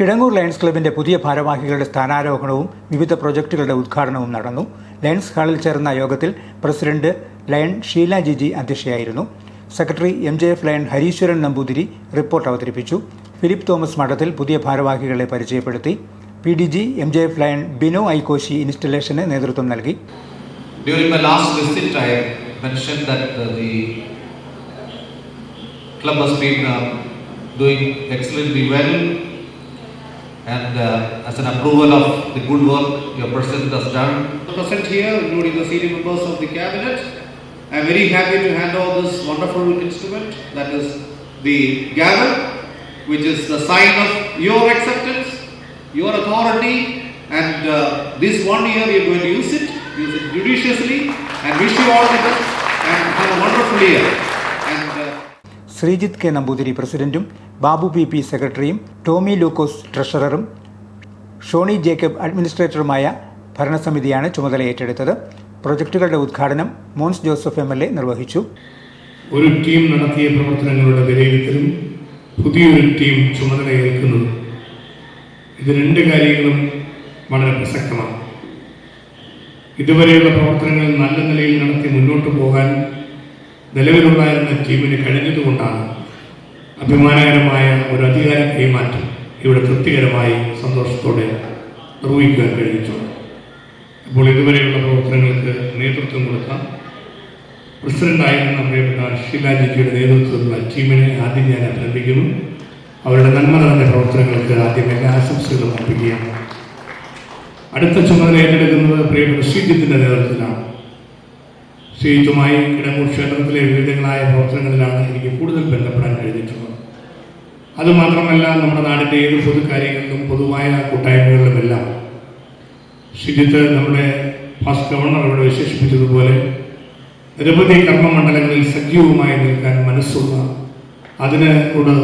Kizhangur lions ക്ലബിന്റെ പുതിയ ഭാരവാഹികളുടെ സ്ഥാനാരോഹണവും വിവിധ പ്രൊജക്ടുകളുടെ ഉദ്ഘാടനവും നടന്നു. ലയൺസ് ഹാളിൽ ചേർന്ന യോഗത്തിൽ president lion Sheela Jiji അധ്യക്ഷയായിരുന്നു. Secretary M J F lion Harishwaran Namboothiri report അവതരിപ്പിച്ചു. ഫിലിപ്പ് തോമസ് മഠത്തിൽ പുതിയ ഭാരവാഹികളെ പരിചയപ്പെടുത്തി. P D G M J F lion Bino Aikoshy ഇൻസ്റ്റലേഷന് നേതൃത്വം നൽകി. Uh, uh, doing well, and uh, as an approval of the good work your president has done, The present here, including the senior members of the cabinet. I am very happy to hand over this wonderful instrument, that is the gavel, which is the sign of your acceptance, your authority, and uh, this one year you are going to use it, use it judiciously, and wish you all the best, and have a wonderful year. Sreejith K Namboothiri പ്രസിഡന്റും Babu P P സെക്രട്ടറിയും ടോമി ലൂക്കോസ് ട്രഷററും Shoni Jacob അഡ്മിനിസ്ട്രേറ്ററുമായ ഭരണസമിതിയാണ് ചുമതല ഏറ്റെടുത്തത്. പ്രൊജക്ടുകളുടെ ഉദ്ഘാടനം Mons Joseph M L A നിർവഹിച്ചു. ഒരു ടീം നടത്തിയ പ്രവർത്തനങ്ങളുടെ വിലയിരുത്തലും പുതിയൊരു ടീം ചുമതലയേൽക്കുന്നതും ഇത് രണ്ട് കാര്യങ്ങളും വളരെ പ്രസക്തമാണ്. ഇതുവരെയുള്ള പ്രവർത്തനങ്ങൾ നല്ല നിലയിൽ നടത്തി മുന്നോട്ട് പോകാൻ നിലവിലുണ്ടായിരുന്ന ടീമിന് കഴിഞ്ഞതുകൊണ്ടാണ് അഭിമാനകരമായ ഒരു അധികാര കൈമാറ്റം ഇവിടെ തൃപ്തികരമായി സന്തോഷത്തോടെ നിർവഹിക്കാൻ കഴിഞ്ഞു അപ്പോൾ ഇതുവരെയുള്ള പ്രവർത്തനങ്ങൾക്ക് നേതൃത്വം കൊടുക്കാം പ്രസിഡന്റായിരുന്ന പ്രിയപ്പെട്ട ഷീലാജിജിയുടെ നേതൃത്വത്തിലുള്ള ടീമിനെ ആദ്യം ഞാൻ അഭിനന്ദിക്കുന്നു. അവരുടെ നന്മ നിറഞ്ഞ പ്രവർത്തനങ്ങൾക്ക് ആദ്യം എല്ലാ ആശംസകളും അർപ്പിക്കുകയാണ്. അടുത്ത ചുമതല ഏറ്റെടുക്കുന്നത് പ്രിയപ്പെട്ട ശ്രീജിത്തിന്റെ നേതൃത്വത്തിലാണ്. ശ്രീജിത്തുമായി കിടങ്ങൂർ ക്ഷേത്രത്തിലെ വിവിധങ്ങളായ പ്രവർത്തനങ്ങളിലാണ് എനിക്ക് കൂടുതൽ ബന്ധപ്പെടാൻ കഴിഞ്ഞിട്ടുള്ളത്. അതുമാത്രമല്ല നമ്മുടെ നാടിന്റെ ഏത് പൊതു കാര്യങ്ങളിലും പൊതുവായ കൂട്ടായ്മകളിലുമെല്ലാം ശുചിത്വ നമ്മുടെ ഫസ്റ്റ് ഗവർണർ ഇവിടെ വിശേഷിപ്പിച്ചതുപോലെ നിരവധി കർമ്മമണ്ഡലങ്ങളിൽ സജീവമായി നിൽക്കാൻ മനസ്സുള്ള അതിനോട്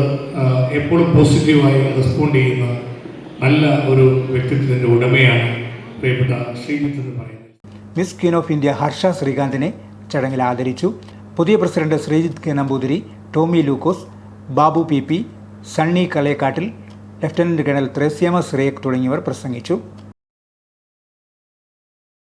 എപ്പോഴും പോസിറ്റീവായി റെസ്പോണ്ട് ചെയ്യുന്ന നല്ല ഒരു വ്യക്തിത്വത്തിന്റെ ഉടമയാണ് പ്രിയപ്പെട്ട ശ്രീജിത്ത് എന്ന് പറയുന്നത്. Miss queen of India Harsha ശ്രീകാന്തിനെ ചടങ്ങിൽ ആദരിച്ചു. പുതിയ president Sreejith K Namboothiri Tommy Lukose Babu P P Sunny Kalekattil lieutenant colonel Thresiamma Cyriac തുടങ്ങിയവർ പ്രസംഗിച്ചു.